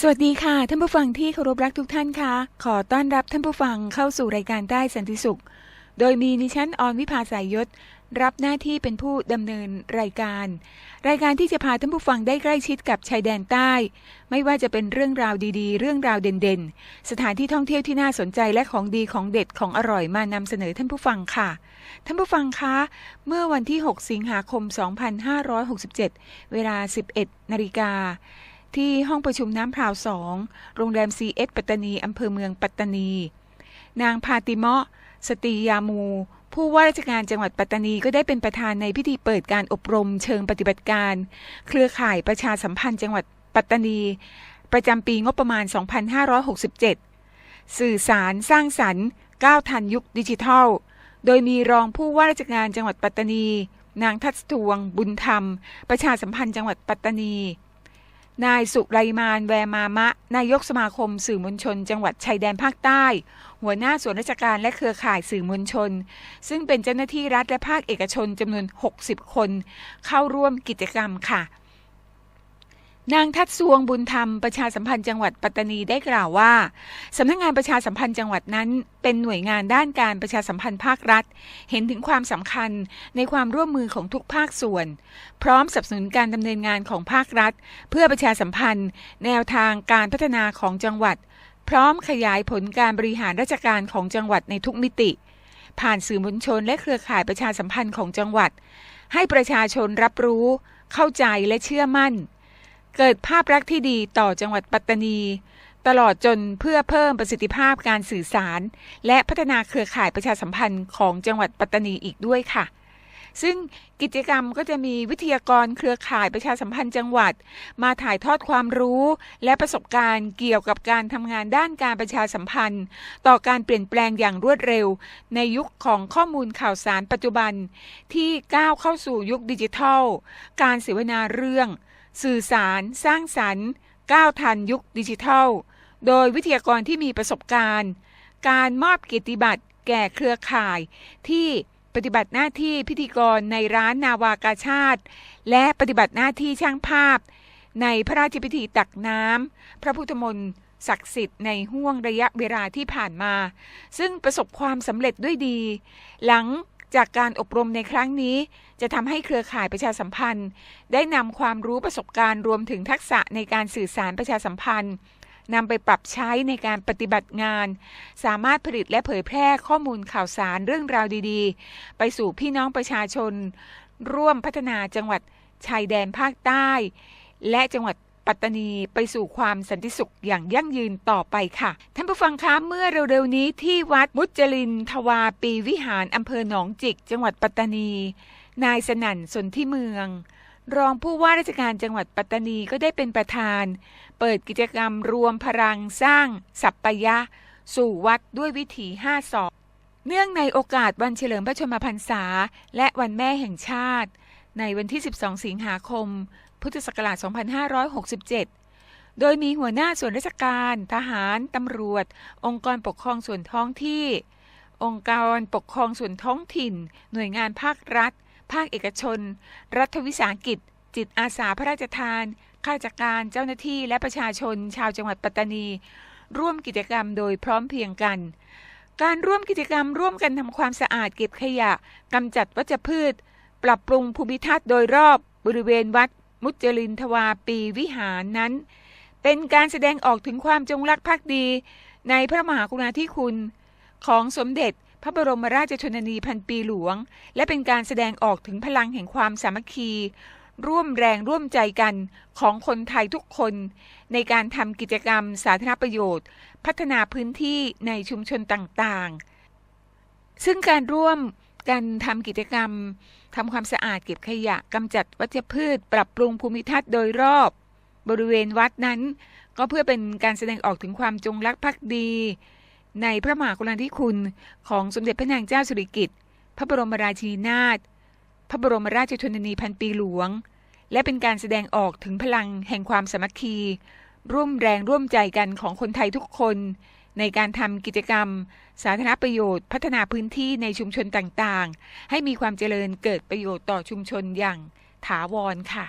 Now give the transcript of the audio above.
สวัสดีค่ะ ท่านผู้ฟังที่เคารพรักทุกท่านค่ะขอต้อนรับท่านผู้ฟังเข้าสู่รายการใต้สันติสุข โดยมีนิชันออนวิภาสายยศ รับหน้าที่เป็นผู้ดำเนินรายการ รายการที่จะพาท่านผู้ฟังได้ใกล้ชิดกับชายแดนใต้ ไม่ว่าจะเป็นเรื่องราวดีๆ เรื่องราวเด่นๆ สถานที่ท่องเที่ยวที่น่าสนใจและของดีของเด็ดของอร่อยมานำเสนอท่านผู้ฟังค่ะ ท่านผู้ฟังคะ เมื่อวันที่ 6 สิงหาคม 2567 เวลา 11นาฬิกา ที่ห้องประชุมน้ำพราวสองโรงแรม CS ปัตตานีอำเภอเมืองปัตตานี นางพาติเมาะสตียามู ผู้ว่าราชการจังหวัดปัตตานีก็ได้เป็นประธานในพิธีเปิดการอบรมเชิงปฏิบัติการ เครือข่ายประชาสัมพันธ์จังหวัดปัตตานี ประจำปีงบประมาณ 2567 สื่อสารสร้างสรรค์ก้าวทันยุคดิจิทัล โดยมีรองผู้ว่าราชการจังหวัดปัตตานี นางทัศทวง บุญธรรม ประชาสัมพันธ์จังหวัดปัตตานี นายสุไรมานแวมามะ นายกสมาคมสื่อมวลชน จังหวัดชายแดนภาคใต้ หัวหน้าส่วนราชการและเครือข่ายสื่อมวลชน ซึ่งเป็นเจ้าหน้าที่รัฐและภาคเอกชนจำนวน 60 คน เข้าร่วมกิจกรรมค่ะ นางทัดสวงบุญธรรมประชาสัมพันธ์จังหวัดปัตตานีได้กล่าวว่าสำนักงงานประชาสัมพันธ์จังหวัดนั้น เป็นหน่วยงานด้านการประชาสัมพันธ์ภาครัฐ เห็นถึงความสำคัญในความร่วมมือของทุกภาคส่วน พร้อมสนับสนุนการดำเนินงานของภาครัฐ เพื่อประชาสัมพันธ์ แนวทางการพัฒนาของจังหวัด พร้อมขยายผลการบริหารราชการของจังหวัดในทุกมิติ ผ่านสื่อมวลชนและเครือข่ายประชาสัมพันธ์ของจังหวัด ให้ประชาชนรับรู้ เข้าใจและเชื่อมั่น เกิดภาพลักษณ์ที่ดีต่อจังหวัดปัตตานี ตลอดจนเพื่อเพิ่มประสิทธิภาพการสื่อสาร และพัฒนาเครือข่ายประชาสัมพันธ์ของจังหวัดปัตตานีอีกด้วยค่ะ ซึ่งกิจกรรมก็จะมีวิทยากรเครือข่ายประชาสัมพันธ์จังหวัด มาถ่ายทอดความรู้ และประสบการณ์เกี่ยวกับการทำงานด้านการประชาสัมพันธ์ ต่อการเปลี่ยนแปลงอย่างรวดเร็ว ในยุคของข้อมูลข่าวสารปัจจุบัน ที่ก้าวเข้าสู่ยุคดิจิทัล การเสวนาเรื่อง สื่อสาร สร้างสรรค์ ก้าวทันยุคดิจิทัล โดยวิทยากรที่มีประสบการณ์ การมอบเกียรติบัตรแก่เครือข่าย ที่ปฏิบัติหน้าที่พิธีกรในร้านนาวากาชาติ และปฏิบัติหน้าที่ช่างภาพ ในพระราชพิธีตักน้ำพระพุทธมนต์ศักดิ์สิทธิ์ในห่วงระยะเวลาที่ผ่านมา ซึ่งประสบความสำเร็จด้วยดี หลัง จากการอบรมในครั้งนี้ จะทำให้เครือข่ายประชาสัมพันธ์ ได้นำความรู้ประสบการณ์รวมถึงทักษะในการสื่อสารประชาสัมพันธ์นำไปปรับใช้ในการปฏิบัติงาน สามารถผลิตและเผยแพร่ข้อมูลข่าวสารเรื่องราวดีๆ ไปสู่พี่น้องประชาชน ร่วมพัฒนาจังหวัดชายแดนภาคใต้ และจังหวัด ปัตตานีไปสู่ความสันติสุขอย่างยั่งยืนต่อไปค่ะ ท่านผู้ฟังคะเมื่อเร็วๆนี้ที่วัดมุจลินทวาปีวิหารอำเภอหนองจิก จังหวัดปัตตานี นายสนั่นสนที่เมือง รองผู้ว่าราชการจังหวัดปัตตานีก็ได้เป็นประธาน เปิดกิจกรรมรวมพลังสร้าง สัปปยะ สู่วัดด้วยวิถี5ศอกเนื่องในโอกาสวันเฉลิมพระชนมพรรษา และวันแม่แห่งชาติ ในวันที่ 12 สิงหาคม พุทธศักราช 2567 โดยมีหัวหน้าส่วนราชการ ทหาร ตำรวจ องค์กรปกครองส่วนท้องที่ องค์กรปกครองส่วนท้องถิ่น หน่วยงานภาครัฐ ภาคเอกชน รัฐวิสาหกิจ จิตอาสาพระราชทาน ข้าราชการ เจ้าหน้าที่ และประชาชน ชาวจังหวัดปัตตานี ร่วมกิจกรรมโดยพร้อมเพียงกันการร่วมกิจกรรมร่วมกันทำความสะอาดเก็บขยะกำจัดวัชพืช ปรับปรุงภูมิทัศน์โดยรอบบริเวณวัด มุจลินทวาปีวิหารนั้น เป็นการแสดงออกถึงความจงรักภักดี ในพระมหากรุณาธิคุณ ของสมเด็จพระบรมราชชนนีพันปีหลวง และเป็นการแสดงออกถึงพลังแห่งความสามัคคี ร่วมแรงร่วมใจกันของคนไทยทุกคน ในการทำกิจกรรมสาธารณประโยชน์ พัฒนาพื้นที่ในชุมชนต่างๆ ซึ่งการร่วม กันทำกิจกรรมทำความสะอาดเก็บขยะกำจัดวัชพืช ปรับปรุงภูมิทัศน์โดยรอบบริเวณวัดนั้น ก็เพื่อเป็นการแสดงออกถึงความจงรักภักดี ในพระมหากรุณาธิคุณของสมเด็จพระนางเจ้าสิริกิติ์พระบรมราชินีนาถพระบรมราชชนนีพันปีหลวง และเป็นการแสดงออกถึงพลังแห่งความสามัคคี ร่วมแรงร่วมใจกันของคนไทยทุกคน ในการทำกิจกรรม สาธารณประโยชน์ พัฒนาพื้นที่ในชุมชนต่างๆ ให้มีความเจริญเกิดประโยชน์ต่อชุมชนอย่างถาวรค่ะ